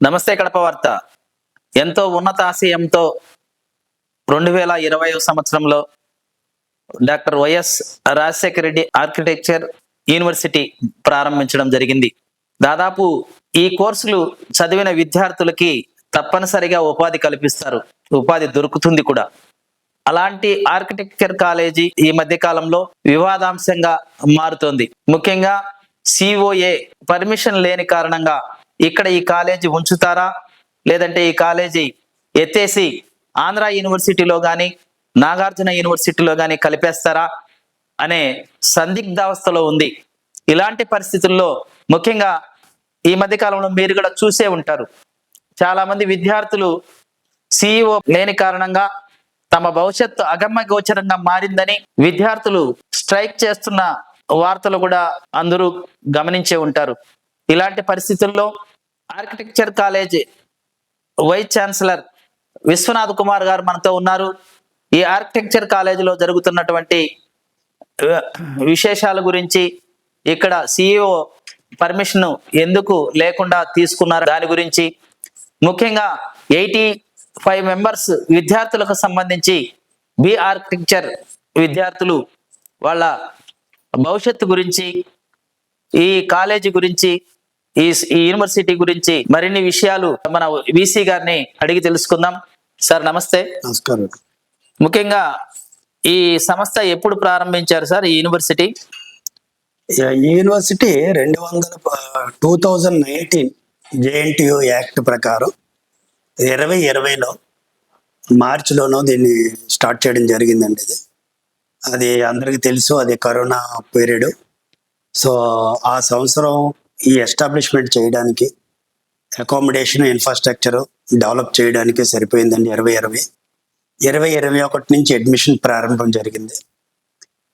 నమస్తే కడప వార్త. ఎంతో ఉన్నతాశయంతో రెండు వేల ఇరవై సంవత్సరంలో doctor YS Rajasekhara Reddy architecture university ప్రారంభించడం జరిగింది. దాదాపు ఈ కోర్సులు చదివిన విద్యార్థులకి తప్పనిసరిగా ఉపాధి కల్పిస్తారు. ఉపాధి దొరుకుతుంది కూడా. అలాంటి ఆర్కిటెక్చర్ కాలేజీ ఈ మధ్య కాలంలో వివాదాంశంగా మారుతోంది. ముఖ్యంగా సిఓఏ పర్మిషన్ లేని కారణంగా ఇక్కడ ఈ కాలేజీ ఉంచుతారా? లేదంటే ఈ కాలేజీ ఎత్తేసి ఆంధ్ర యూనివర్సిటీలో కానీ నాగార్జున యూనివర్సిటీలో కానీ కలిపేస్తారా? అనే సందిగ్ధావస్థలో ఉంది. ఇలాంటి పరిస్థితుల్లో ముఖ్యంగా ఈ మధ్య కాలంలో మీరు కూడా చూసే ఉంటారు. చాలా మంది విద్యార్థులు సిఇఓ లేని కారణంగా తమ భవిష్యత్తు అగమ్య గోచరంగా మారిందని విద్యార్థులు స్ట్రైక్ చేస్తున్న వార్తలు కూడా అందరూ గమనించే ఉంటారు. ఇలాంటి పరిస్థితుల్లో architecture college vice chancellor Vishwanath Kumar garu మనతో ఉన్నారు. ఈ ఆర్కిటెక్చర్ కాలేజీలో జరుగుతున్నటువంటి విశేషాల గురించి ఇక్కడ సిఇఓ పర్మిషన్ ఎందుకు లేకుండా తీసుకున్నారు? దాని గురించి ముఖ్యంగా ఎయిటీ ఫైవ్ మెంబర్స్ విద్యార్థులకు సంబంధించి బి ఆర్కిటెక్చర్ విద్యార్థులు వాళ్ళ భవిష్యత్తు గురించి ఈ కాలేజీ గురించి ఈ యూనివర్సిటీ గురించి మరిన్ని విషయాలు మన విసి గారిని అడిగి తెలుసుకుందాం. సార్ నమస్తే. నమస్కారం. ముఖ్యంగా ఈ సంస్థ ఎప్పుడు ప్రారంభించారు సార్ ఈ యూనివర్సిటీ? ఈ యూనివర్సిటీ రెండు వందల two thousand nineteen JNTU act ప్రకారం ఇరవై ఇరవైలో మార్చిలోనూ దీన్ని స్టార్ట్ చేయడం జరిగిందండి ఇది. అది అందరికీ తెలుసు అది కరోనా పీరియడ్. సో ఆ సంవత్సరం ఈ ఎస్టాబ్లిష్మెంట్ చేయడానికి అకామిడేషన్ ఇన్ఫ్రాస్ట్రక్చర్ డెవలప్ చేయడానికి సరిపోయిందండి ఇరవై ఇరవై. ఇరవై ఇరవై ఒకటి నుంచి అడ్మిషన్ ప్రారంభం జరిగింది.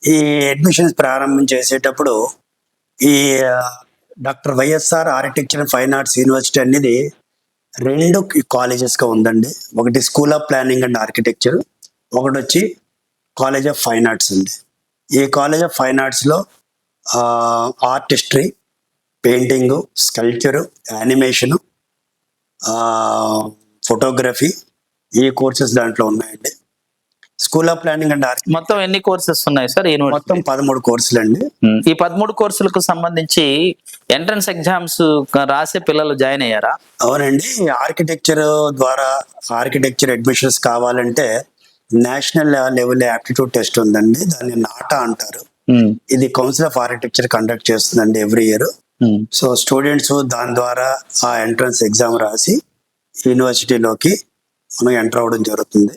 ఈ అడ్మిషన్స్ ప్రారంభం చేసేటప్పుడు ఈ doctor YSR architecture and fine arts university అనేది రెండు కాలేజెస్గా ఉందండి. ఒకటి school of planning and architecture ఒకటి వచ్చి కాలేజ్ ఆఫ్ ఫైన్ ఆర్ట్స్ అండి. ఈ college of fine ఆర్ట్స్లో art history painting sculpture animation photography ఈ కోర్సెస్ దాంట్లో ఉన్నాయండి. School of planning and archi మొత్తం ఎన్ని కోర్సెస్ ఉన్నాయి సార్? మొత్తం పదమూడు కోర్సులు అండి ఈ పదమూడు కోర్సులకు సంబంధించి ఎంట్రన్స్ ఎగ్జామ్స్ రాసే పిల్లలు జాయిన్ అయ్యారా? అవునండి. ఆర్కిటెక్చర్ ద్వారా ఆర్కిటెక్చర్ అడ్మిషన్స్ కావాలంటే నేషనల్ లెవెల్ యాప్టిట్యూడ్ టెస్ట్ ఉందండి. దాన్ని నాటా అంటారు. ఇది కౌన్సిల్ ఆఫ్ ఆర్కిటెక్చర్ కండక్ట్ చేస్తుందండి every year. Hmm. So students దాని ద్వారా ఆ ఎంట్రన్స్ ఎగ్జామ్ రాసి యూనివర్సిటీలోకి మనం ఎంటర్ అవ్వడం జరుగుతుంది.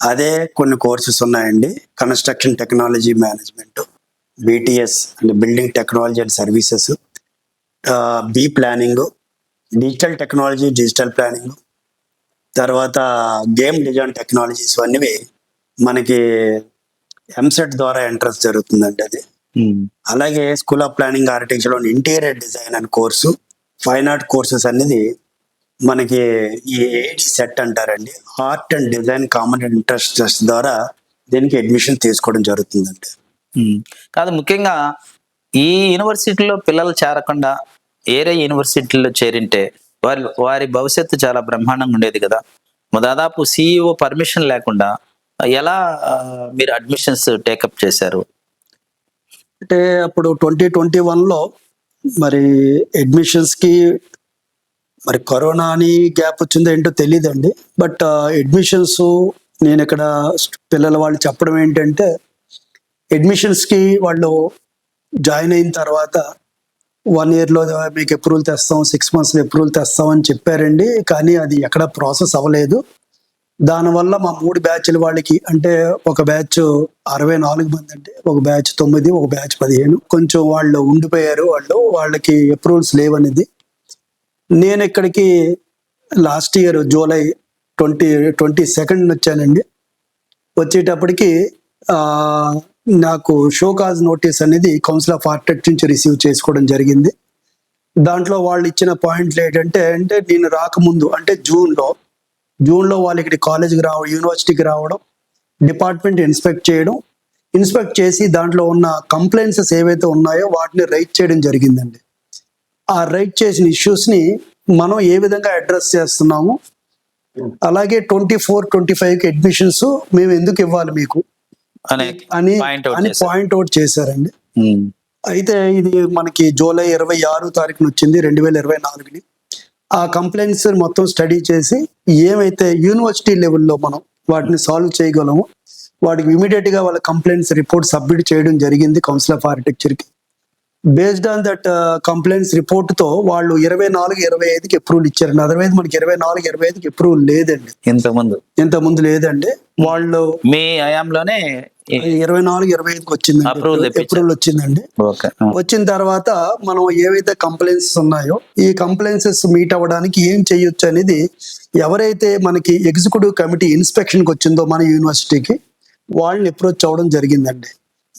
అదే కొన్ని కోర్సెస్ ఉన్నాయండి. కన్స్ట్రక్షన్ టెక్నాలజీ మేనేజ్మెంట్ బీటీఎస్ అంటే building technology and services B planning digital technology digital planning తర్వాత గేమ్ డిజైన్ టెక్నాలజీస్ అన్నీ మనకి ఎంసెట్ ద్వారా ఎంట్రన్స్ జరుగుతుందండి అది. అలాగే school of planning architecture interior design అనే కోర్సు ఫైన్ ఆర్ట్ కోర్సెస్ అనేది మనకి ఈ ఏడి సెట్ అంటారండి. Art and design common interest ద్వారా దీనికి అడ్మిషన్ తీసుకోవడం జరుగుతుందండి. ఉమ్. కాదు ముఖ్యంగా ఈ యూనివర్సిటీలో పిల్లలు చేరకుండా ఏరే యూనివర్సిటీలో చేరింటే వారి వారి భవిష్యత్తు చాలా బ్రహ్మాండంగా ఉండేది కదా. దాదాపు సిఇఓ పర్మిషన్ లేకుండా ఎలా మీరు అడ్మిషన్స్ టేకప్ చేశారు? అంటే అప్పుడు ట్వంటీ ట్వంటీ వన్లో మరి అడ్మిషన్స్కి మరి కరోనా అని గ్యాప్ వచ్చిందో ఏంటో తెలియదండి బట్ అడ్మిషన్స్ నేను ఇక్కడ పిల్లల వాళ్ళు చెప్పడం ఏంటంటే అడ్మిషన్స్కి వాళ్ళు జాయిన్ అయిన తర్వాత వన్ ఇయర్లో మీకు అప్రూవల్ తెస్తాం సిక్స్ మంత్స్లో అప్రూవల్ తెస్తాం అని చెప్పారండి. కానీ అది ఎక్కడ ప్రాసెస్ అవ్వలేదు. దానివల్ల మా మూడు బ్యాచ్ల వాళ్ళకి అంటే ఒక బ్యాచ్ అరవై నాలుగు మంది అంటే ఒక బ్యాచ్ తొమ్మిది ఒక బ్యాచ్ పదిహేను. కొంచెం వాళ్ళు ఉండిపోయారు వాళ్ళు. వాళ్ళకి అప్రూవల్స్ లేవనేది. నేను ఇక్కడికి last year July twenty twenty second వచ్చానండి. వచ్చేటప్పటికి నాకు షోకాజ్ నోటీస్ అనేది కౌన్సిల్ ఆఫ్ ఆర్టెక్ట్ నుంచి రిసీవ్ చేసుకోవడం జరిగింది. దాంట్లో వాళ్ళు ఇచ్చిన పాయింట్లు ఏంటంటే అంటే నేను రాకముందు అంటే జూన్లో జూన్లో వాళ్ళు ఇక్కడ కాలేజీకి రావడం యూనివర్సిటీకి రావడం డిపార్ట్మెంట్ ఇన్స్పెక్ట్ చేయడం ఇన్స్పెక్ట్ చేసి దాంట్లో ఉన్న కంప్లైంట్స్ ఏవైతే ఉన్నాయో వాటిని రైట్ చేయడం జరిగిందండి. ఆ రైట్ చేసిన ఇష్యూస్ని మనం ఏ విధంగా అడ్రస్ చేస్తున్నాము? అలాగే twenty four twenty five admissions మేము ఎందుకు ఇవ్వాలి మీకు? అనే అని పాయింట్ అవుట్ చేశారండి. అయితే ఇది మనకి జూలై ఇరవై ఆరు తారీఖున వచ్చింది రెండు వేల ఇరవై నాలుగుని. ఆ కంప్లైంట్స్ మొత్తం స్టడీ చేసి ఏమైతే యూనివర్సిటీ లెవెల్లో మనం వాటిని సాల్వ్ చేయగలము వాటికి ఇమీడియట్గా వాళ్ళ కంప్లైంట్స్ రిపోర్ట్ సబ్మిట్ చేయడం జరిగింది కౌన్సిల్ ఆఫ్ ఆర్కిటెక్చర్కి. బేస్డ్ ఆన్ దట్ కంప్లైంట్స్ రిపోర్ట్తో వాళ్ళు ఇరవై నాలుగు ఇరవై ఐదుకి అప్రూవల్ ఇచ్చారండి. అదర్వైజ్ మనకి ఇరవై నాలుగు ఇరవై ఐదుకి అప్రూవల్ లేదండి. ఇంతకు ముందు ఇంత ముందు లేదండి. వాళ్ళు మీ హయాంలోనే ఇరవై నాలుగు ఇరవై ఐదుకి తెప్పించారు. అప్రూవల్ వచ్చిందండి. వచ్చిన తర్వాత మనం ఏవైతే కంప్లైంట్స్ ఉన్నాయో ఈ కంప్లైంట్స్ మీట్ అవ్వడానికి ఏం చేయొచ్చు అనేది ఎవరైతే మనకి ఎగ్జిక్యూటివ్ కమిటీ ఇన్స్పెక్షన్కి వచ్చిందో మన యూనివర్సిటీకి వాళ్ళని అప్రోచ్ అవ్వడం జరిగిందండి.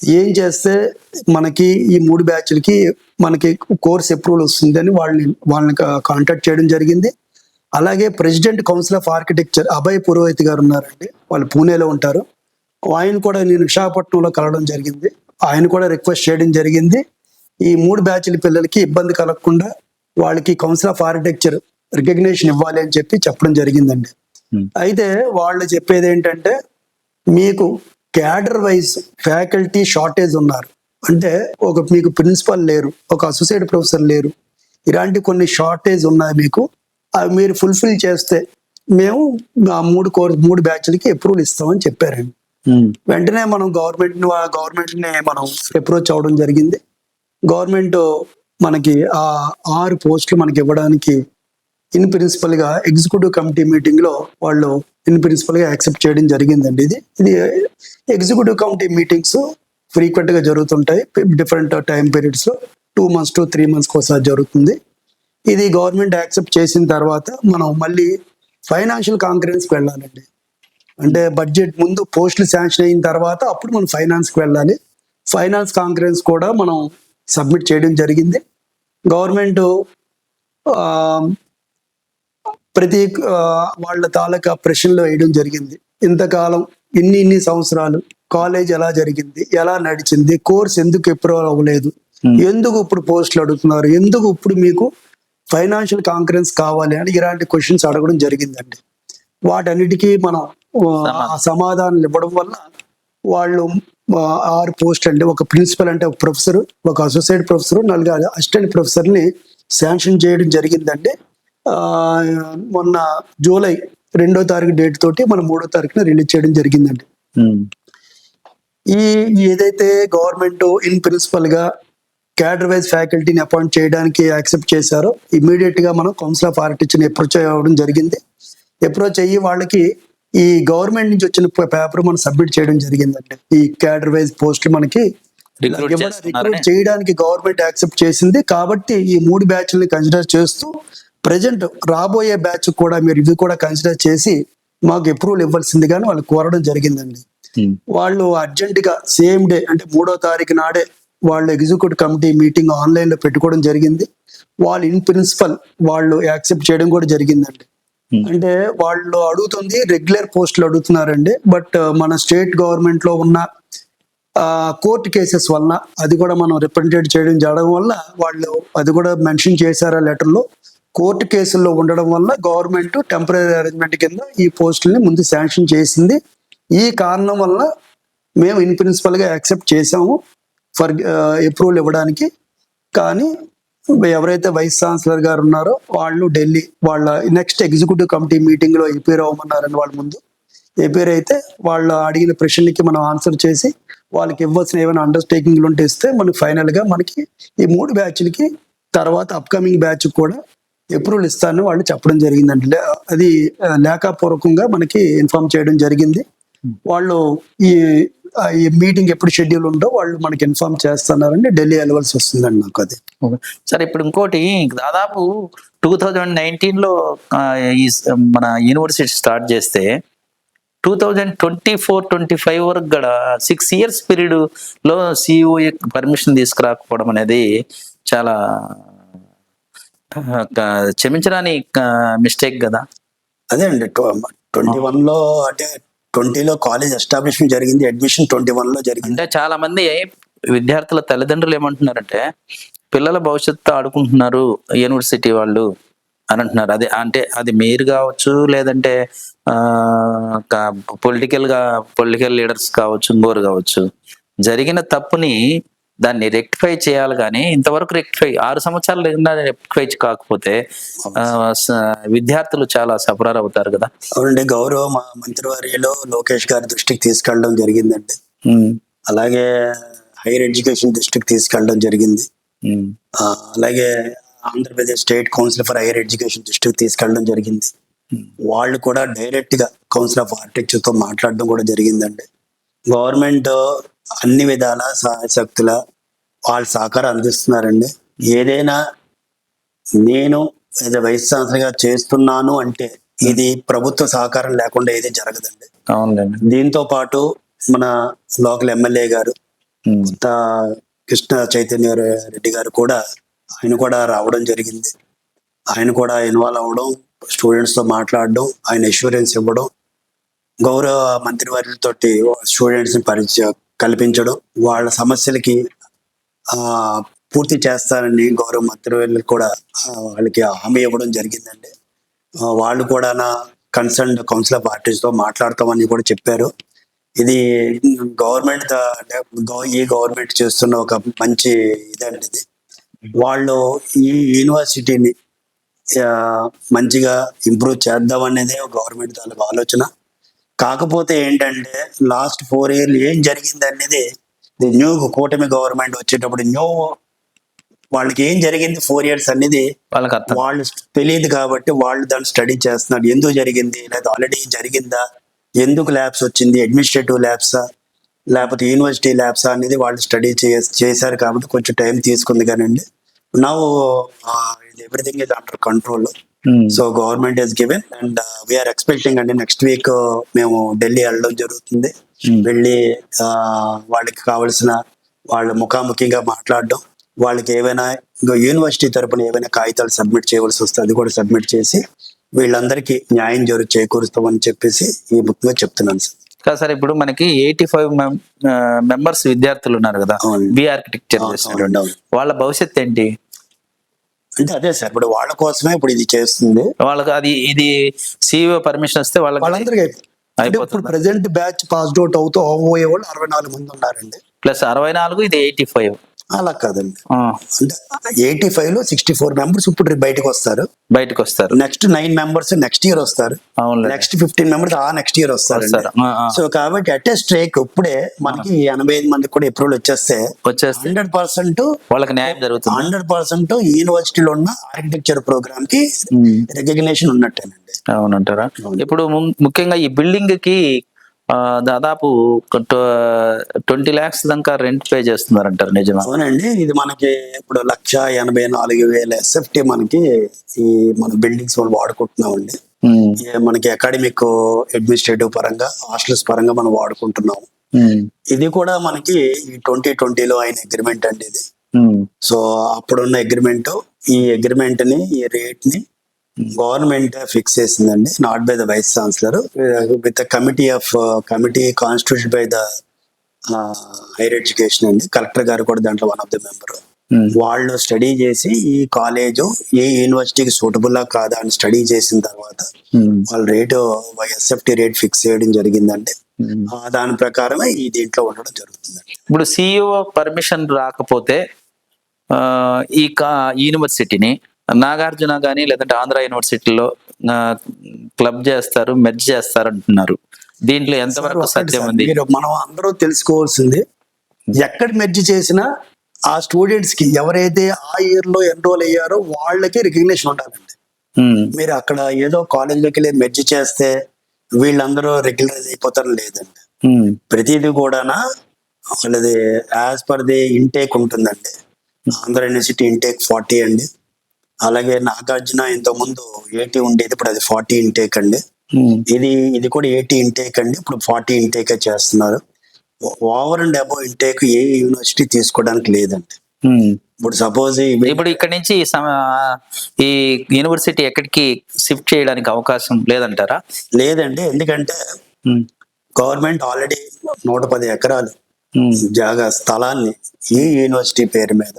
ఏం చేస్తే మనకి ఈ మూడు బ్యాచ్లకి మనకి కోర్స్ అప్రూవల్ వస్తుందని వాళ్ళని వాళ్ళని కాంటాక్ట్ చేయడం జరిగింది. అలాగే president council of architecture Abhay Purohit garu ఉన్నారండి. వాళ్ళు పూణేలో ఉంటారు. ఆయన కూడా నేను విశాఖపట్నంలో కలవడం జరిగింది. ఆయన కూడా రిక్వెస్ట్ చేయడం జరిగింది. ఈ మూడు బ్యాచ్ల పిల్లలకి ఇబ్బంది కలగకుండా వాళ్ళకి కౌన్సిల్ ఆఫ్ ఆర్కిటెక్చర్ రికగ్నేషన్ ఇవ్వాలి అని చెప్పి చెప్పడం జరిగిందండి. అయితే వాళ్ళు చెప్పేది ఏంటంటే మీకు క్యాడర్ వైజ్ ఫ్యాకల్టీ షార్టేజ్ ఉన్నారు. అంటే ఒక మీకు ప్రిన్సిపల్ లేరు ఒక అసోసియేట్ ప్రొఫెసర్ లేరు. ఇలాంటి కొన్ని షార్టేజ్ ఉన్నాయి మీకు. అవి మీరు ఫుల్ఫిల్ చేస్తే మేము ఆ మూడు కోర్ మూడు బ్యాచ్లకి అప్రూవల్ ఇస్తామని చెప్పారండి. ఉమ్. వెంటనే మనం గవర్నమెంట్ గవర్నమెంట్ని మనం అప్రోచ్ అవ్వడం జరిగింది. గవర్నమెంట్ మనకి ఆ ఆరు పోస్టులు మనకి ఇవ్వడానికి ఇన్ ప్రిన్సిపల్గా ఎగ్జిక్యూటివ్ కమిటీ మీటింగ్లో వాళ్ళు ఇన్ ప్రిన్సిపల్గా యాక్సెప్ట్ చేయడం జరిగిందండి ఇది. ఇది ఎగ్జిక్యూటివ్ కమిటీ మీటింగ్స్ ఫ్రీక్వెంట్గా జరుగుతుంటాయి. Different time పీరియడ్స్లో two months to three months ఒకసారి జరుగుతుంది. ఇది గవర్నమెంట్ యాక్సెప్ట్ చేసిన తర్వాత మనం మళ్ళీ ఫైనాన్షియల్ కాన్ఫరెన్స్కి వెళ్ళాలండి. అంటే బడ్జెట్ ముందు పోస్టులు శాంక్షన్ అయిన తర్వాత అప్పుడు మనం ఫైనాన్స్కి వెళ్ళాలి. ఫైనాన్స్ కాన్ఫరెన్స్ కూడా మనం సబ్మిట్ చేయడం జరిగింది. గవర్నమెంట్ ప్రతి వాళ్ళ తాలూకా ప్రశ్నలు వేయడం జరిగింది. ఇంతకాలం ఇన్ని ఇన్ని సంవత్సరాలు కాలేజ్ ఎలా జరిగింది? ఎలా నడిచింది? కోర్స్ ఎందుకు అప్రూవల్ అవ్వలేదు? Hmm. ఎందుకు ఇప్పుడు పోస్టులు అడుగుతున్నారు? ఎందుకు ఇప్పుడు మీకు ఫైనాన్షియల్ కాన్ఫరెన్స్ కావాలి అని ఇలాంటి క్వశ్చన్స్ అడగడం జరిగిందండి. వాటన్నిటికీ మనం సమాధానాలు ఇవ్వడం వల్ల వాళ్ళు ఆరు పోస్ట్ అంటే ఒక ప్రిన్సిపల్ అంటే ఒక ప్రొఫెసర్ ఒక అసోసియేట్ ప్రొఫెసర్ నలుగురు అసిస్టెంట్ ప్రొఫెసర్ని శాంక్షన్ చేయడం జరిగిందండి. మొన్న జూలై రెండో తారీఖు డేట్ తోటి మనం మూడో తారీఖున రిలీజ్ చేయడం జరిగిందండి. ఈ ఏదైతే గవర్నమెంట్ ఇన్ ప్రిన్సిపల్గా క్యాడర్ వైజ్ ఫ్యాకల్టీని అపాయింట్ చేయడానికి యాక్సెప్ట్ చేశారో ఇమీడియట్గా మనం కౌన్సిల్ ఆఫ్ ఆర్టిస్ట్ని అప్రోచ్ అవ్వడం జరిగింది. అప్రోచ్ అయ్యి వాళ్ళకి ఈ గవర్నమెంట్ నుంచి వచ్చిన పేపర్ మనం సబ్మిట్ చేయడం జరిగిందండి. ఈ క్యాడర్ వైజ్ పోస్ట్ మనకి recruit చేయడానికి గవర్నమెంట్ యాక్సెప్ట్ చేసింది కాబట్టి ఈ మూడు బ్యాచ్లని కన్సిడర్ చేస్తూ ప్రజెంట్ రాబోయే బ్యాచ్ కూడా మీరు ఇవి కూడా కన్సిడర్ చేసి మాకు అప్రూవల్ ఇవ్వాల్సిందిగాని వాళ్ళు కోరడం జరిగిందండి. వాళ్ళు అర్జెంట్గా సేమ్ డే అంటే మూడో తారీఖు నాడే వాళ్ళు ఎగ్జిక్యూటివ్ కమిటీ మీటింగ్ ఆన్లైన్లో పెట్టుకోవడం జరిగింది. వాళ్ళు ఇన్ ప్రిన్సిపల్ వాళ్ళు యాక్సెప్ట్ చేయడం కూడా జరిగిందండి. అంటే వాళ్ళు అడుగుతుంది రెగ్యులర్ పోస్టులు అడుగుతున్నారండి. బట్ మన స్టేట్ గవర్నమెంట్లో ఉన్న కోర్టు కేసెస్ వలన అది కూడా మనం రిప్రజెంటేట్ చేయడం చేయడం వల్ల వాళ్ళు అది కూడా మెన్షన్ చేశారు ఆ లెటర్లో. కోర్టు కేసుల్లో ఉండడం వల్ల గవర్నమెంట్ టెంపరీ అరేంజ్మెంట్ కింద ఈ పోస్టుల్ని ముందు శాంక్షన్ చేసింది. ఈ కారణం వల్ల మేము ఇన్ ప్రిన్సిపల్గా యాక్సెప్ట్ చేసాము ఫర్ అప్రూవల్ ఇవ్వడానికి. కానీ ఎవరైతే వైస్ ఛాన్సలర్ గారు ఉన్నారో వాళ్ళు ఢిల్లీ వాళ్ళ నెక్స్ట్ ఎగ్జిక్యూటివ్ కమిటీ మీటింగ్లో ఎపీర్ అవ్వమన్నారని వాళ్ళ ముందు. ఎపీర్ అయితే వాళ్ళు అడిగిన ప్రశ్నలకి మనం ఆన్సర్ చేసి వాళ్ళకి ఇవ్వాల్సిన ఏమైనా అండర్స్టేకింగ్లు ఉంటే ఇస్తే మనకి ఫైనల్గా మనకి ఈ మూడు బ్యాచ్లకి తర్వాత అప్కమింగ్ బ్యాచ్ కూడా అప్రూవల్ ఇస్తానని వాళ్ళు చెప్పడం జరిగిందండి. లే- అది లేఖాపూర్వకంగా మనకి ఇన్ఫార్మ్ చేయడం జరిగింది. వాళ్ళు ఈ మీటింగ్ ఎప్పుడు షెడ్యూల్ ఉందో వాళ్ళు మనకి ఇన్ఫార్మ్ చేస్తున్నారండి. ఢిల్లీ వెళ్ళవలసి వస్తుందండి నాకు అది. ఓకే. సరే ఇప్పుడు ఇంకోటి దాదాపు టూ థౌజండ్ నైన్టీన్లో ఆ, ఈ మన యూనివర్సిటీ స్టార్ట్ చేస్తే two thousand twenty four twenty five వరకు కూడా సిక్స్ ఇయర్స్ పీరియడ్లో సిఇఓ పర్మిషన్ తీసుకురాకపోవడం అనేది చాలా ఆ, క- క్షమించడానికి మిస్టేక్ కదా? అదే అండి ట్వంటీ వన్లో అంటే ట్వంటీలో కాలేజ్ ఎస్టాబ్లిష్మెంట్ జరిగింది అడ్మిషన్ ట్వంటీ వన్లో జరిగింది. అంటే చాలా మంది విద్యార్థుల తల్లిదండ్రులు ఏమంటున్నారంటే పిల్లల భవిష్యత్తు ఆడుకుంటున్నారు యూనివర్సిటీ వాళ్ళు అని అంటున్నారు. అదే అంటే అది మీరు కావచ్చు లేదంటే పొలిటికల్గా పొలిటికల్ లీడర్స్ కావచ్చు ఇంకోరు కావచ్చు. జరిగిన తప్పుని దాన్ని రెక్టిఫై చేయాలి కానీ ఇంతవరకు రెక్టిఫై ఆరు సంవత్సరాలు రెక్టిఫై కాకపోతే విద్యార్థులు చాలా సఫరార్ అవుతారు కదా. అవునండి గౌరవ మా మంత్రివర్యులు లోకేష్ గారి దృష్టికి తీసుకెళ్ళడం జరిగిందండి. అలాగే హైయర్ ఎడ్యుకేషన్ దృష్టికి తీసుకెళ్ళడం జరిగింది. అలాగే Andhra Pradesh state council for higher education దృష్టికి తీసుకెళ్ళడం జరిగింది. వాళ్ళు కూడా డైరెక్ట్గా కౌన్సిల్ ఆఫ్ ఆర్కిటెక్చర్తో మాట్లాడడం కూడా జరిగిందండి. గవర్నమెంట్ అన్ని విధాల శక్తుల వాళ్ళ సహకారం అందిస్తున్నారండి. ఏదైనా నేను ఏదో వైస్ ఛాన్సలర్గా చేస్తున్నాను అంటే ఇది ప్రభుత్వ సహకారం లేకుండా ఏది జరగదండి. అవునులేండి దీంతో పాటు మన లోకల్ ఎమ్మెల్యే గారు కృష్ణ చైతన్య రెడ్డి గారు కూడా ఆయన కూడా రావడం జరిగింది. ఆయన కూడా ఇన్వాల్వ్ అవ్వడం స్టూడెంట్స్తో మాట్లాడడం ఆయన అష్యూరెన్స్ ఇవ్వడం గౌరవ మంత్రివర్యులతోటి స్టూడెంట్స్ని పరిచయం కల్పించడం వాళ్ళ సమస్యలకి ఆ పూర్తి చేస్తారని గౌరవ మంత్రివర్యులు కూడా వాళ్ళకి హామీ ఇవ్వడం జరిగిందండి. వాళ్ళు కూడా నా కన్సర్న్ కౌన్సిల్ ఆఫ్ ఆర్టిస్ట్ మాట్లాడతామని కూడా చెప్పారు. ఇది గవర్నమెంట్ ఈ గవర్నమెంట్ చేస్తున్న ఒక మంచి ఇదండి ఇది. వాళ్ళు ఈ యూనివర్సిటీని మంచిగా ఇంప్రూవ్ చేద్దాం అనేది గవర్నమెంట్ వాళ్ళ ఆలోచన. కాకపోతే ఏంటంటే లాస్ట్ ఫోర్ ఇయర్లు ఏం జరిగింది అనేది న్యూ కూటమి గవర్నమెంట్ వచ్చేటప్పుడు న్యూ వాళ్ళకి ఏం జరిగింది ఫోర్ ఇయర్స్ అనేది వాళ్ళకి వాళ్ళు తెలియదు కాబట్టి వాళ్ళు దాన్ని స్టడీ చేస్తున్నారు. ఎందుకు జరిగింది? లేదా ఆల్రెడీ జరిగిందా? ఎందుకు ల్యాబ్స్ వచ్చింది? అడ్మినిస్ట్రేటివ్ ల్యాబ్సా? లేకపోతే యూనివర్సిటీ ల్యాబ్సా అనేది వాళ్ళు స్టడీ చేశారు కాబట్టి కొంచెం టైం తీసుకుంది కానండి now everything is under control so government is given and we are expecting అండి నెక్స్ట్ వీక్ మేము ఢిల్లీ వెళ్ళడం జరుగుతుంది Hmm. వెళ్ళి వాళ్ళకి కావలసిన వాళ్ళ ముఖాముఖిగా మాట్లాడడం వాళ్ళకి ఏవైనా ఇంకో యూనివర్సిటీ తరపున ఏవైనా కాగితాలు సబ్మిట్ చేయవలసి వస్తే అది కూడా సబ్మిట్ చేసి వీళ్ళందరికీ న్యాయం జరు చేకూరుస్తామని చెప్పేసి ఈ బుక్లో చెప్తున్నాను సార్ కాదు సార్ ఇప్పుడు మనకి ఎయిటీ ఫైవ్ మెంబర్స్ విద్యార్థులు ఉన్నారు కదా. B architecture. వాళ్ళ భవిష్యత్ ఏంటి అంటే అదే సార్ ఇప్పుడు వాళ్ళ కోసమే ఇప్పుడు ఇది చేస్తుంది వాళ్ళకి అది ఇది సిఇఓ పర్మిషన్ వస్తే వాళ్ళకి వాళ్ళందరికీ అయిపోయింది. అంటే ఇప్పుడు? ప్రెసెంట్ బ్యాచ్ పాస్డ్ అవుట్ అవుతూ వాళ్ళు అరవై నాలుగు మంది ఉన్నారండి ప్లస్ అరవై నాలుగు ఇది ఎయిటీ ఫైవ్ అలా కాదండి. ఎయిటీ ఫైవ్లో సిక్స్టీ ఫోర్ మెంబర్స్ ఇప్పుడు బయటకు వస్తారు. బయటకు వస్తారు. Next nine members next year వస్తారు. నెక్స్ట్ ఫిఫ్టీన్ మెంబర్స్ ఆ నెక్స్ట్ ఇయర్ వస్తారు. సో కాబట్టి అట్ స్ట్రైక్ ఇప్పుడే మనకి ఎనభై ఐదు మందికి కూడా అప్రూవల్ వచ్చేస్తే వచ్చేస్తే హండ్రెడ్ పర్సెంట్ వాళ్ళకి న్యాయం జరుగుతుంది? హండ్రెడ్ పర్సెంట్ యూనివర్సిటీలో ఉన్న ఆర్కిటెక్చర్ ప్రోగ్రామ్కి. రికగ్నేషన్ ఉన్నట్టేనండి. అవునంటారా? అవును. ఇప్పుడు ముఖ్యంగా ఈ బిల్డింగ్కి దాదాపు ట్వంటీ లాక్స్ దాకా రెంట్ పే చేస్తున్నారంటారు నిజమా? అవునండి ఇది మనకి ఇప్పుడు లక్ష ఎనభై నాలుగు వేల ఎస్ఎఫ్టీ మనకి ఈ మన బిల్డింగ్స్ మనం వాడుకుంటున్నామండి. మనకి అకాడమిక్ అడ్మినిస్ట్రేటివ్ పరంగా హాస్టల్స్ పరంగా మనం వాడుకుంటున్నాం ఇది కూడా మనకి ఈ ట్వంటీ ట్వంటీలో అయిన అగ్రిమెంట్ అండి ఇది. సో అప్పుడున్న అగ్రిమెంట్ ఈ అగ్రిమెంట్ని ఈ రేట్ని గవర్నమెంట్ ఫిక్స్ చేసిందండి not by the vice chancellor. With committee of committee constitution by the higher education అండి. కలెక్టర్ గారు కూడా దాంట్లో వన్ ఆఫ్ ద మెంబర్ వాళ్ళు స్టడీ చేసి ఈ కాలేజ్ ఏ యూనివర్సిటీకి సూటబుల్ కాదా అని స్టడీ చేసిన తర్వాత ఉమ్, వాళ్ళ రేటు ఎస్ఎఫ్టీ రేట్ ఫిక్స్ చేయడం జరిగిందండి. ఆ, దాని ప్రకారమే ఈ దీంట్లో ఉండడం జరుగుతుందండి. ఇప్పుడు సిఇఓ పర్మిషన్ రాకపోతే ఆ, ఈ కా యూనివర్సిటీని నాగార్జున కానీ లేదంటే ఆంధ్ర యూనివర్సిటీలో క్లబ్ చేస్తారు మెర్జ్ చేస్తారు అంటున్నారు. దీంట్లో ఎంతవరకు సత్యం ఉంది? మనం అందరూ తెలుసుకోవాల్సింది ఎక్కడ మెర్జ్ చేసినా ఆ స్టూడెంట్స్కి ఎవరైతే ఆ ఇయర్లో ఎన్రోల్ అయ్యారో వాళ్ళకి రికగ్నేషన్ ఉండాలండి. మీరు అక్కడ ఏదో కాలేజీలోకి వెళ్ళి మెర్జ్ చేస్తే వీళ్ళందరూ రెగ్యులరైజ్ అయిపోతారు లేదండి. ప్రతిదీ కూడానా వాళ్ళది యాజ్ పర్ ది ఇంటేక్ ఉంటుందండి. ఆంధ్ర యూనివర్సిటీ ఇంటేక్ ఫార్టీ అండి. అలాగే నాగార్జున ఇంతకు ముందు ఎయిటీ ఉండేది ఇప్పుడు అది ఫార్టీ ఇంటేక్ అండి. ఉమ్, ఇది ఇది కూడా ఎయిటీ ఇంటేక్ అండి ఇప్పుడు ఫార్టీ ఇంటేక్ చేస్తున్నారు. ఓవర్ అండ్ అబౌవ్ ఇంటేక్ ఏ యూనివర్సిటీ తీసుకోవడానికి లేదండి. ఉమ్. ఇప్పుడు సపోజ్ ఇప్పుడు ఇక్కడ నుంచి ఈ యూనివర్సిటీ ఎక్కడికి షిఫ్ట్ చేయడానికి అవకాశం లేదంటారా? లేదండి ఎందుకంటే గవర్నమెంట్ ఆల్రెడీ నూట పది ఎకరాలు జాగా స్థలాన్ని ఈ యూనివర్సిటీ పేరు మీద.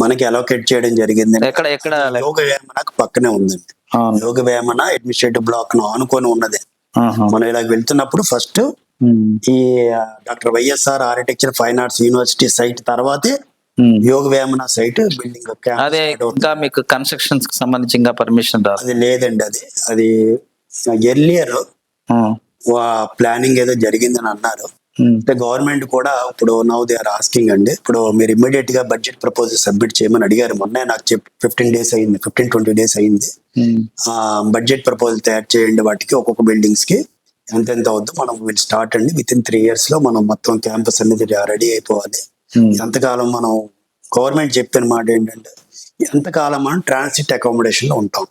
మనకి అలోకేట్ చేయడం జరిగింది ఎక్కడ ఎక్కడ యోగ వేమనకు పక్కనే ఉందండి. యోగ వేమన అడ్మినిస్ట్రేటివ్ బ్లాక్ను ఆనుకొని ఉన్నది. మనం ఇలా వెళ్తున్నప్పుడు ఫస్ట్. ఈ doctor YSR architecture fine arts university site తర్వాతే. యోగ వేమన సైట్ బిల్డింగ్ అదే ఇంకా మీకు కన్స్ట్రక్షన్స్కి సంబంధించి ఇంకా పర్మిషన్ అది లేదండి అది అది ఎర్లియర్. ప్లానింగ్ ఏదో జరిగిందని అన్నారు. అంటే గవర్నమెంట్ కూడా ఇప్పుడు నౌ దే ఆర్ ఆస్కింగ్ అండి. ఇప్పుడు మీరు ఇమ్మీడియట్గా బడ్జెట్ ప్రపోజల్ సబ్మిట్ చేయమని అడిగారు. మొన్నే నాకు చెప్పి ఫిఫ్టీన్ డేస్ అయింది. ఫిఫ్టీన్ ట్వంటీ డేస్ అయింది. బడ్జెట్ ప్రపోజల్ తయారు చేయండి వాటికి ఒక్కొక్క బిల్డింగ్స్కి. ఎంత ఎంత అవుద్దో మనం విల్ స్టార్ట్ అండి. విత్ ఇన్ త్రీ ఇయర్స్లో మనం మొత్తం క్యాంపస్ అనేది రెడీ అయిపోవాలి. ఉమ్. ఎంతకాలం మనం గవర్నమెంట్ చెప్పిన మాట ఏంటంటే ఎంతకాలం మనం ట్రాన్సిట్ అకామిడేషన్లో ఉంటాం.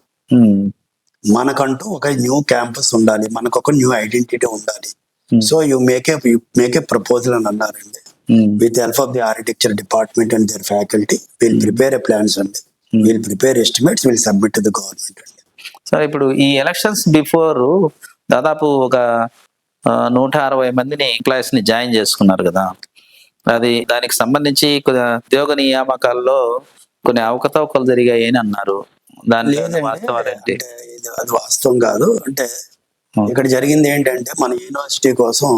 మనకంటూ ఒక న్యూ క్యాంపస్ ఉండాలి. మనకు ఒక న్యూ ఐడెంటిటీ ఉండాలి. Hmm. So you make a make proposal అని అన్నారండి. With help of the architecture department and their faculty will prepare a plans అండి. Will prepare estimates will submit to the government అండి సరే ఇప్పుడు ఈ ఎలక్షన్స్ బిఫోర్ దాదాపు ఒక నూట అరవై మందిని ఎంప్లాయీస్ని జాయిన్ చేసుకున్నారు కదా. అది దానికి సంబంధించి ఉద్యోగ నియామకాల్లో కొన్ని అవకతవకలు జరిగాయి అని అన్నారు. దాని వాస్తవాలు ఏంటి అది వాస్తవం కాదు. అంటే. ఇక్కడ జరిగింది ఏంటంటే మన యూనివర్సిటీ కోసం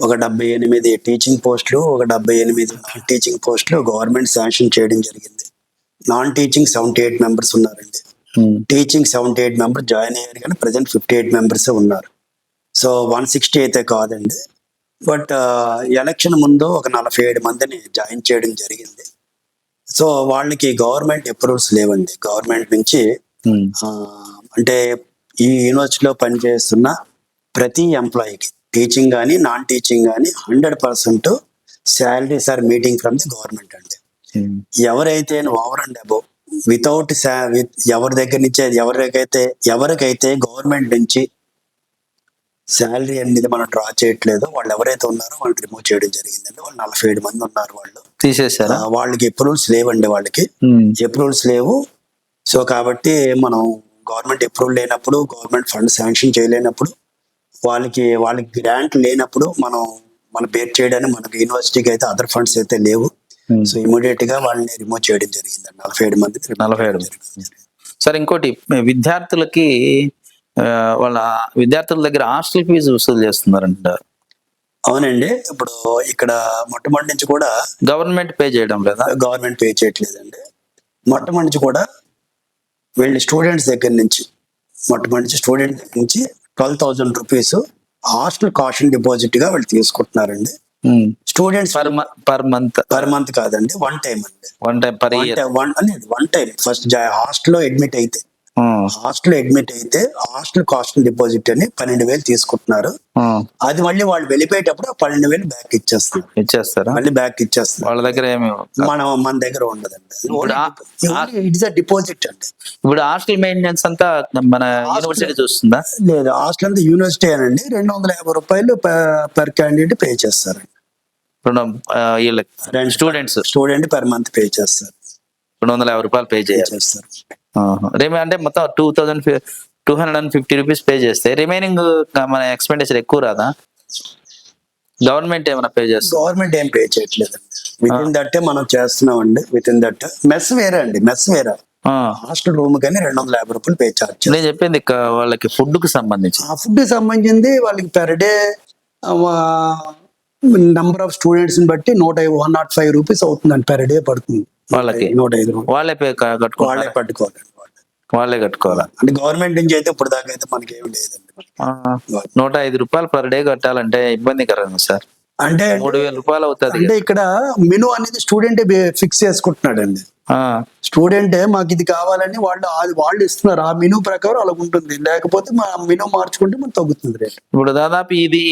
ఒక డెబ్బై ఎనిమిది టీచింగ్ పోస్టులు ఒక డెబ్బై ఎనిమిది నాన్ టీచింగ్ పోస్టులు గవర్నమెంట్ శాంక్షన్ చేయడం జరిగింది. Non teaching seventy eight members ఉన్నారండి. Teaching seventy eight members join అయ్యారు కానీ ప్రజెంట్ ఫిఫ్టీ ఎయిట్ మెంబర్స్ ఉన్నారు. సో వన్ సిక్స్టీ అయితే కాదండి. బట్ ఎలక్షన్ ముందు ఒక నలభై ఏడు మందిని జాయిన్ చేయడం జరిగింది. సో వాళ్ళకి గవర్నమెంట్ అప్రూవల్స్ లేవండి. గవర్నమెంట్ నుంచి అంటే ఈ యూనివర్సిటీలో పనిచేస్తున్న ప్రతి ఎంప్లాయీకి టీచింగ్ కానీ నాన్ టీచింగ్ కానీ hundred percent salaries are meeting from the government అండి. ఉమ్. ఎవరైతే ఓవర్ అండ్ అబౌవ్ వితౌట్ ఎవరి దగ్గర నుంచి ఎవరికైతే ఎవరికైతే గవర్నమెంట్ నుంచి శాలరీ అనేది మనం డ్రా చేయట్లేదు వాళ్ళు ఎవరైతే ఉన్నారో వాళ్ళకి రిమూవ్ చేయడం జరిగిందండి. వాళ్ళు నలభై ఏడు మంది ఉన్నారు వాళ్ళు. తీసేశారా? ఆ, వాళ్ళకి అప్రూవల్స్ లేవండి వాళ్ళకి. ఉమ్. అప్రూవల్స్ లేవు. సో కాబట్టి మనం గవర్నమెంట్ అప్రూవల్ లేనప్పుడు గవర్నమెంట్ ఫండ్ శాంక్షన్ చేయలేనప్పుడు వాళ్ళకి వాళ్ళకి గ్రాంట్ లేనప్పుడు మనం మన పేరు చేయడానికి మనకి యూనివర్సిటీకి అయితే అదర్ ఫండ్స్ అయితే లేవు. సో ఇమీడియట్గా వాళ్ళని రిమూవ్ చేయడం జరిగింది నలభై ఏడు మంది నలభై ఏడు. సరే ఇంకోటి విద్యార్థులకి వాళ్ళ విద్యార్థుల దగ్గర హాస్టల్ ఫీజు వసూలు చేస్తున్నారంట. అవునండి. ఇప్పుడు ఇక్కడ మొట్టమొదటి నుంచి కూడా గవర్నమెంట్ పే చేయడం లేదా? గవర్నమెంట్ పే చేయట్లేదండి. మొట్టమొదటి నుంచి కూడా వీళ్ళు స్టూడెంట్స్ దగ్గర నుంచి మొట్టమొదటి స్టూడెంట్ దగ్గర నుంచి twelve thousand rupees hostel caution డిపాజిట్గా వీళ్ళు తీసుకుంటున్నారండి. Students per month per month కాదండి వన్ టైం అండి. వన్ టైం పర్ వన్ అనేది వన్ టైం ఫస్ట్ హాస్టల్లో అడ్మిట్ అయితే హాస్టల్ అడ్మిట్ అయితే హాస్టల్ కాస్ట్ డిపాజిట్ అని పన్నెండు వేలు తీసుకుంటున్నారు. అది మళ్ళీ వాళ్ళు వెళ్ళిపోయేటప్పుడు ఆ పన్నెండు వేలు బ్యాక్ ఇచ్చేస్తున్నారు ఇచ్చేస్తారా? మళ్ళీ బ్యాక్ ఇచ్చేస్తున్నారు వాళ్ళ దగ్గర ఏమి మనం మన దగ్గర ఉండదండి. ఇట్స్ అ డిపాజిట్ అండి. ఇప్పుడు హాస్టల్ మెయింటెనెన్స్ అంతా మన యూనివర్సిటీ చూస్తుందా? లేదు హాస్టల్ అంతా యూనివర్సిటీ అనండి. రెండు వందల యాభై రూపాయలు పర్ క్యాండిడేట్ పే చేస్తారు. వీళ్ళకి students student per month pay చేస్తారు. రెండు వందల యాభై రూపాయలు పే చేయాలి. చేస్తారు. రేమే అంటే మొత్తం two thousand two hundred and fifty rupees pay చేస్తే రిమైనింగ్ మన ఎక్స్పెండిచర్ ఎక్కువ రాదా? గవర్నమెంట్ ఏమైనా పే చేస్తుంది? గవర్నమెంట్ ఏం పే చేయట్లేదండి విత్ ఇన్ దట్టే మనం చేస్తున్నాం అండి విత్ ఇన్ దట్. మెస్ వేరే అండి మెస్ వేరే. హాస్టల్ రూమ్ కానీ రెండు వందల యాభై రూపాయలు పే చార్జ్ నేను చెప్పింది వాళ్ళకి ఫుడ్కు సంబంధించి. ఆ ఫుడ్ సంబంధించింది వాళ్ళకి per day number of students బట్టి నూట వన్ నాట్ ఫైవ్ రూపీస్ అవుతుందండి పెర్ డే పడుతుంది. వాళ్ళకి నూట ఐదు రూపాయలు వాళ్ళే పే వాళ్ళే కట్టుకోవాలి వాళ్ళు. వాళ్ళే కట్టుకోవాలా? అంటే గవర్నమెంట్ నుంచి అయితే ఇప్పుడు దాకా అయితే మనకి ఏమి లేదండి. నూట ఐదు రూపాయలు పర్ డే కట్టాలంటే ఇబ్బందికరంగా సార్. అంటే మూడు వేల రూపాయలు అవుతుంది అంటే ఇక్కడ మెను అనేది స్టూడెంట్ ఫిక్స్ చేసుకుంటున్నాడు అండి స్టూడెంటే మాకు ఇది కావాలని వాళ్ళు అది వాళ్ళు ఇస్తున్నారు. ఆ మెను ప్రకారం అలా ఉంటుంది. లేకపోతే మా మెను మార్చుకుంటే మనకు తగ్గుతుంది రేట్. ఇప్పుడు దాదాపు ఇది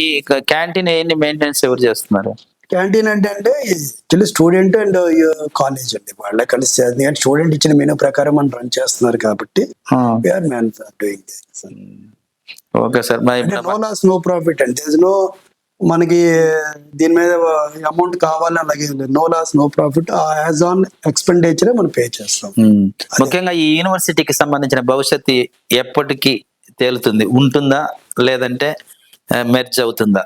క్యాంటీన్ ఎన్ని మెయింటెనెన్స్ ఎవరు చేస్తున్నారు? క్యాంటీన్ అంటే అంటే యాక్చువల్లీ స్టూడెంట్ అండ్ కాలేజ్ అండి. వాళ్ళే కలిసి కానీ స్టూడెంట్ ఇచ్చిన మెనూ ప్రకారం మనం రన్ చేస్తున్నారు కాబట్టి we are man doing okay sir no loss no profit అండి. No మనకి దీని మీద అమౌంట్ కావాలి అలాగే no loss no profit as on expenditure మనం పే చేస్తాం. ఉమ్. ముఖ్యంగా ఈ యూనివర్సిటీకి సంబంధించిన భవిష్యత్తు ఎప్పటికీ తేలుతుంది? ఉంటుందా? లేదంటే మెర్జ్ అవుతుందా?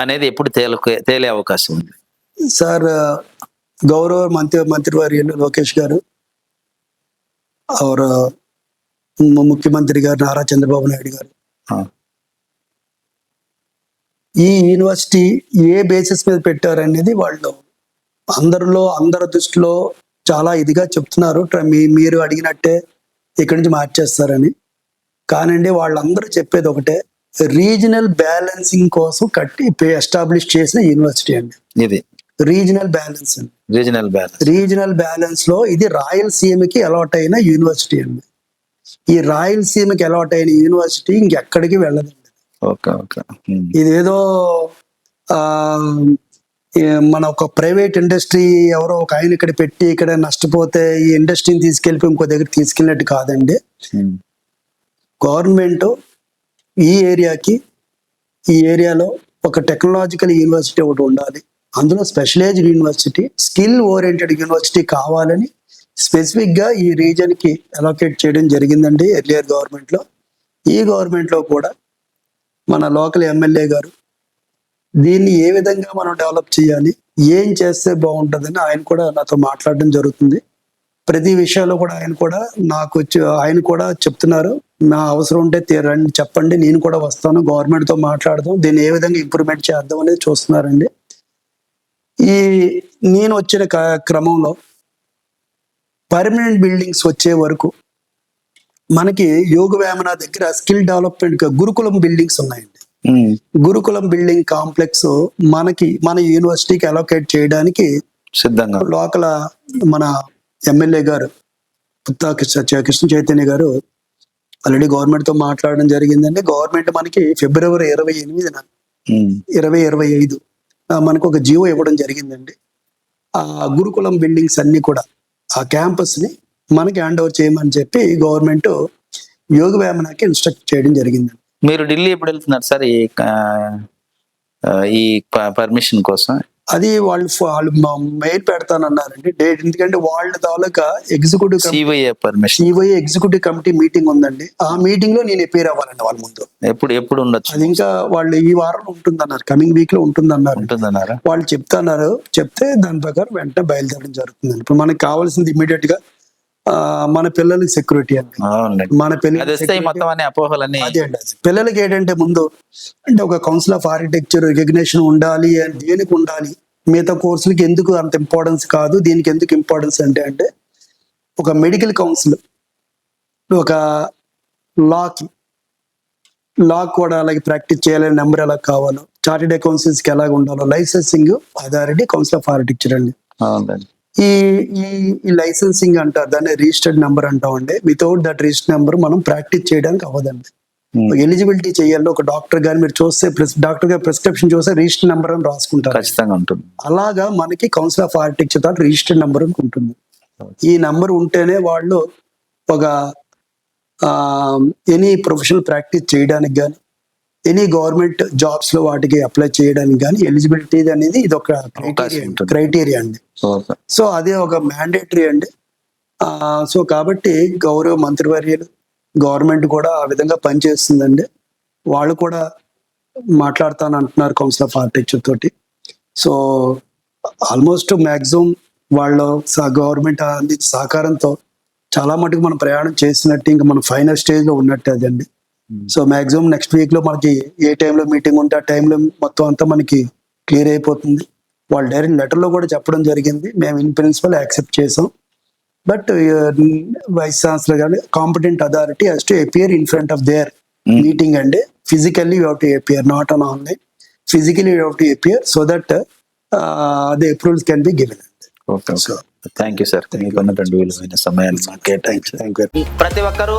అనేది ఎప్పుడు తేలకే తేలే అవకాశం ఉంది. సార్ గౌరవ మంత్రి మంత్రి వారి లోకేష్ గారు ముఖ్యమంత్రి గారు నారా చంద్రబాబు నాయుడు గారు. ఈ యూనివర్సిటీ ఏ బేసిస్ మీద పెట్టారనేది వాళ్ళు అందరిలో అందరి దృష్టిలో చాలా ఇదిగా చెప్తున్నారు. మీరు అడిగినట్టే ఇక్కడి నుంచి మార్చేస్తారని. కానండి వాళ్ళందరూ చెప్పేది ఒకటే రీజనల్ బ్యాలెన్సింగ్ కోసం కట్టి ఎస్టాబ్లిష్ చేసిన యూనివర్సిటీ అండి. ఇది. రీజనల్ బ్యాలెన్స్ అండి. రీజనల్ బ్యాలెన్స్ రీజనల్ బ్యాలెన్స్లో ఇది రాయలసీమకి అలాట్ అయిన యూనివర్సిటీ అండి. ఈ రాయలసీమకి అలాట్ అయిన యూనివర్సిటీ ఇంకెక్కడికి వెళ్ళదండి. Okay okay. ఉమ్, ఇదేదో మన ఒక ప్రైవేట్ ఇండస్ట్రీ ఎవరో ఒక ఆయన ఇక్కడ పెట్టి ఇక్కడ నష్టపోతే ఈ ఇండస్ట్రీని తీసుకెళ్ళి ఇంకో దగ్గర తీసుకెళ్ళినట్టు కాదండి. గవర్నమెంట్ ఈ ఏరియాకి ఈ ఏరియాలో ఒక టెక్నాలజికల్ యూనివర్సిటీ ఒకటి ఉండాలి. అందులో specialized university skill oriented university కావాలని స్పెసిఫిక్గా ఈ రీజన్కి అలోకేట్ చేయడం జరిగిందండి ఎర్లియర్ గవర్నమెంట్లో. ఈ గవర్నమెంట్లో కూడా మన లోకల్ ఎమ్మెల్యే గారు దీన్ని ఏ విధంగా మనం డెవలప్ చేయాలి ఏం చేస్తే బాగుంటుందని ఆయన కూడా నాతో మాట్లాడడం జరుగుతుంది. ప్రతి విషయాల్లో కూడా ఆయన కూడా నాకు వచ్చి- ఆయన కూడా చెప్తున్నారు నా అవసరం ఉంటే రండి చెప్పండి నేను కూడా వస్తాను గవర్నమెంట్తో మాట్లాడదాం దీన్ని ఏ విధంగా ఇంప్రూవ్మెంట్ చేద్దాం అనేది చూస్తున్నారండి. ఈ నేను వచ్చిన క్రమంలో పర్మనెంట్ బిల్డింగ్స్ వచ్చే వరకు మనకి యోగ వేమన దగ్గర స్కిల్ డెవలప్మెంట్ గురుకులం బిల్డింగ్స్ ఉన్నాయండి. గురుకులం బిల్డింగ్ కాంప్లెక్స్ మనకి మన యూనివర్సిటీకి అలోకేట్ చేయడానికి సిద్ధంగా. లోకల మన ఎమ్మెల్యే గారు పుత్తా కృష్ణ కృష్ణ చైతన్య గారు ఆల్రెడీ గవర్నమెంట్తో మాట్లాడడం జరిగిందండి. గవర్నమెంట్ మనకి ఫిబ్రవరి ఇరవై ఎనిమిదిన ఉమ్, ఇరవై ఇరవై ఐదు మనకు ఒక జీవో ఇవ్వడం జరిగిందండి. ఆ గురుకులం బిల్డింగ్స్ అన్ని కూడా ఆ క్యాంపస్ని మనకి హ్యాండ్ ఓవర్ చేయమని చెప్పి గవర్నమెంట్ యోగ వేమనకి ఇన్స్ట్రక్ట్ చేయడం జరిగిందండి. మీరు ఢిల్లీ ఎప్పుడు వెళ్తున్నారు సార్ ఈ పర్మిషన్ కోసం? అది వాళ్ళు వాళ్ళు మెయిల్ పెడతానన్నారండి. డేట్ ఎందుకంటే వాళ్ళ తాలూకా executive CYA permission CY executive committee meeting ఉందండి. ఆ మీటింగ్లో నేను ఎపేర్ అవ్వాలండి వాళ్ళ ముందు. ఎప్పుడు ఎప్పుడు ఉండొచ్చు? అది ఇంకా వాళ్ళు ఈ వారంలో ఉంటుందన్నారు. కమింగ్ వీక్లో ఉంటుందన్నారు. ఉంటుందన్నారా? వాళ్ళు చెప్తున్నారు. చెప్తే దాని ప్రకారం వెంటనే బయలుదేరడం జరుగుతుందండి. ఇప్పుడు మనకి కావాల్సింది ఇమీడియట్గా మన పిల్లలకి సెక్యూరిటీ అండి మన అది పిల్లలకి పిల్లలకి ఏంటంటే ముందు అంటే ఒక కౌన్సిల్ ఆఫ్ ఆర్కిటెక్చర్ రికగ్నేషన్ ఉండాలి అని దేనికి ఉండాలి? మిగతా కోర్సులకి ఎందుకు అంత ఇంపార్టెన్స్ కాదు? దీనికి ఎందుకు ఇంపార్టెన్స్ అంటే అంటే ఒక మెడికల్ కౌన్సిల్ ఒక లాకి లా కూడా అలాగే ప్రాక్టీస్ చేయాలని నెంబర్ ఎలా కావాలో చార్టెడ్ అకౌంట్స్కి ఎలాగ ఉండాలో licensing authority council of architecture అండి. అవునండి. ఈ ఈ ఈ లైసెన్సింగ్ అంటారు దాన్ని రిజిస్టర్డ్ నెంబర్ అంటామండి. వితౌట్ దట్ రిజిస్టర్ నెంబర్ మనం ప్రాక్టీస్ చేయడానికి అవ్వదండి. ఎలిజిబిలిటీ చేయాలి ఒక డాక్టర్ గారు మీరు చూస్తే డాక్టర్ గారు ప్రిస్క్రిప్షన్ చూస్తే రిజిస్టర్ నెంబర్ అని రాసుకుంటారు. ఖచ్చితంగా ఉంటుంది. అలాగా మనకి కౌన్సిల్ ఆఫ్ ఆర్టిక్చర్తో రిజిస్టర్ నెంబర్ అని ఉంటుంది. ఈ నెంబర్ ఉంటేనే వాళ్ళు ఒక ఎనీ ప్రొఫెషనల్ ప్రాక్టీస్ చేయడానికి కానీ ఎనీ గవర్నమెంట్ జాబ్స్లో వాటికి అప్లై చేయడానికి కానీ ఎలిజిబిలిటీ అనేది ఇది ఒక. క్రైటీరియా అండి. సో అదే ఒక మ్యాండేటరీ అండి. సో కాబట్టి గౌరవ మంత్రివర్యులు గవర్నమెంట్ కూడా ఆ విధంగా పనిచేస్తుందండి. వాళ్ళు కూడా మాట్లాడతాను అంటున్నారు కౌన్సిల్ ఆఫ్ ఆర్టిక్చర్ తోటి. సో ఆల్మోస్ట్ మ్యాక్సిమం వాళ్ళు గవర్నమెంట్ అందించే సహకారంతో చాలా మటుకు మనం ప్రయాణం చేసినట్టు ఇంకా మన ఫైనల్ స్టేజ్లో ఉన్నట్టు అదండి. సో మాక్సిమం నెక్స్ట్ వీక్లో మనకి ఏ టైంలో మీటింగ్ ఉంటే ఆ టైంలో మొత్తం అంతా మనకి క్లియర్ అయిపోతుంది. వాళ్ళు డైరెక్ట్ లెటర్లో కూడా చెప్పడం జరిగింది. మేము ఇన్ ప్రిన్సిపల్ యాక్సెప్ట్ చేసాం. బట్ వైస్ ఛాన్సలర్ గారు competent authority he's to appear in front of there. Meeting అండి physically you to appear not on online physically you to appear so that the approvals can be given thank you sir విలువైన thank you ప్రతి ఒక్కరూ